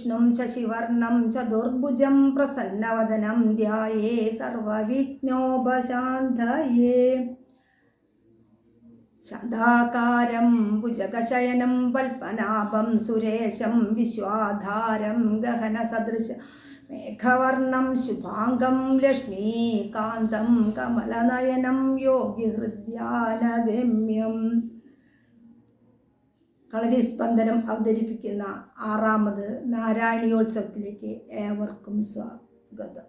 ശുക്ലാംബരധരം വിഷ്ണും ശശിവർണം ചതുർഭുജം പ്രസന്നവദനം ധ്യായേ സർവവിഘ്നോപശാന്തയേ. ശതാകാരം ഭുജകശയനം പൽപനാഭം സുരേശം വിശ്വാധാരം ഗഹനസദൃശ മേഘവർണം ശുഭാംഗം ലക്ഷ്മീകാന്തം കമലനയനം യോഗിഹൃദ്യാനഗമ്യം കളരിസ്പന്ദനം അവതരിപ്പിക്കുന്ന ആറാമത് നാരായണീയോത്സവത്തിലേക്ക് ഏവർക്കും സ്വാഗതം.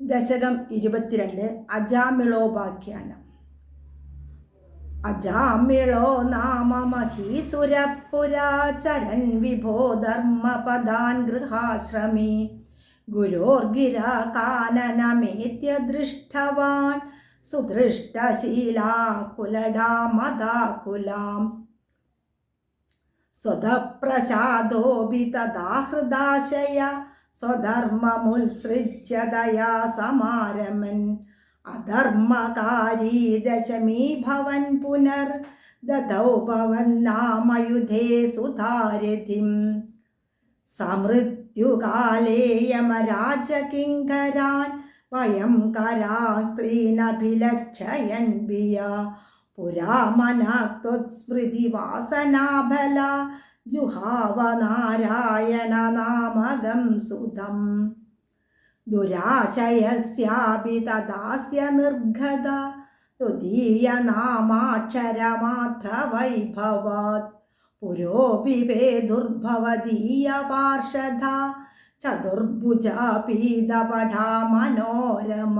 ദശകം ഇരുപത്തിരണ്ട് അജാമിളോപാഖ്യാനം അജാമിളോ നാമ മഹീസുരപുരാചരൻ വിഭോ ധർമ്മപദാൻ ഗൃഹാശ്രമേ. ഗുരോർഗിര കാനനമേത്യ ദൃഷ്ടവാൻ സുദൃഷ്ടശീലാ കുലടാമദാകുലാം സ്വതപ്രസാദോപി തദാഹൃദാശയ സ്വധർമ്മമുത്സൃജ്യ ദയാ സമാരമൻ. അധർമ്മകാരീ ദശമീ ഭവൻ പുനർ ദദൗ ഭവന്നാമയുധേ സുധാരഥിം സമൃത്യുകാലേ യമരാജകിങ്കരാൻ വയം കരാ സ്ത്രീനഭിലക്ഷയൻ ബിയ പുരാമനാത്വസ്മൃതി വാസനാബല ജുഹാവ നാരായണ നാമകം സുതം ദുരാശയസ്യാപി തദാസ്യ നിർഗത തുദീയനാമാക്ഷരമാത്രവൈഭവാത് പുരോപി ദുർഭവതീയ പാർഷദ ചതുർഭുജാപീതപഠാ മനോരമ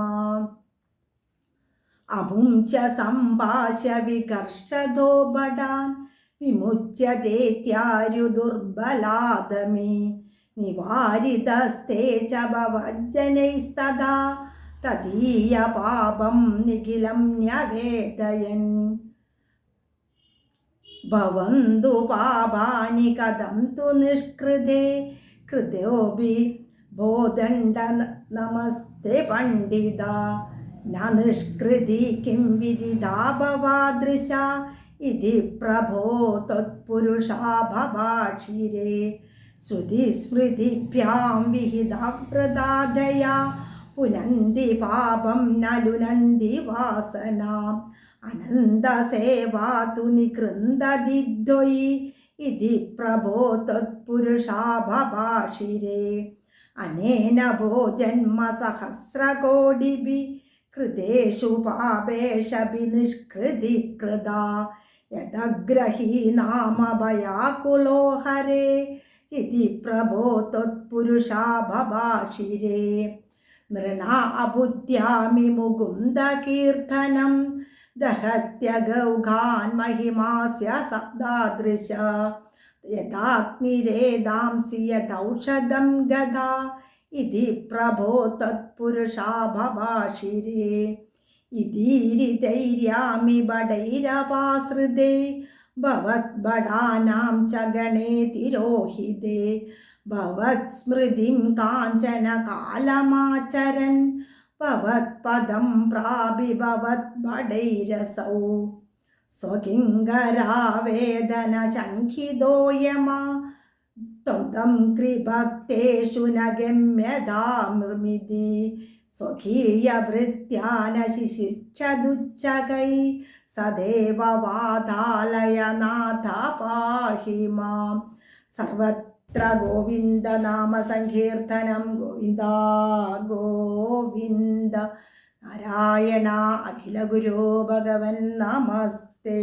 അമും ച സംഭാഷ്യ വികർഷതോ ബടാൻ വിമുച്യതേത്യാരുദുർബലാദമി നിവാരിതസ്തേ ച ഭവജ്ജനൈസ്തദാ തദീയ പാപം നിഖിലം ന്യവേദയൻ. ഭവന്തു പാപാനി കഥം തു നിഷ്കൃതേ കൃതോപി ബോധണ്ഡ നമസ്തേ പണ്ഡിത. ന നിഷ്കൃതി കിം വിദിതാ ഭവാദൃശ. ഇതി പ്രഭോ ത്വത്പുരുഷാ ഭവാക്ഷിരേ. ശ്രുതിസ്മൃതിഭ്യാം വിഹിതവ്രതാദയാ പുനന്തി പാപം നലുനന്തി വാസനാം. അനന്തസേവാ തു നികൃന്ദദിദ്വയി ഇതി പ്രഭോ തത്പുരുഷാഭഭാഷിരേ അനേന ഭോ ജന്മസഹസ്രകോടിഭി കൃതേഷു പാപേഷഭി നിഷ്കൃതി കൃത യദഗ്രഹീ നാമഭയാകുലോ ഹരേ ഇതി പ്രഭോ ത്വത്പുരുഷാഭഭാഷിരേ നൃണ അബുദ്ധ്യാമി മുകുന്ദകീർത്തനം. ദഹത്യഗൗഘാൻ മഹിമാസ്യ സബ്ദാദൃശ യഥാഗ്നിരേതാംസി യഥൗഷധം ഗത ഇതി പ്രഭോ തത്പുരുഷാഭഭാഷിരേ ഇതീരിതൈര്യാമി ബടൈരപാശ്രിതേ ഭവത്ബടാനാം ച ഗണേ തിരോഹിതേ. ഭവത്സ്മൃതിം കാഞ്ചന കാലമാചരൻ भवत्पदं प्रापि भवद्बडैरसौ स्वकिङ्करावेदनशङ्खितो यमा त्वं कृभक्तेषु न गम्यतामृमिति स्वकीयभृत्या न शिशिक्षदुच्चकै सदेव वातालय नाथ पाहि मां सर्वत्र गोविन्दनामसङ्कीर्तनं गोविन्द गोविन्द नारायण अखिलगुरो भगवन् नमस्ते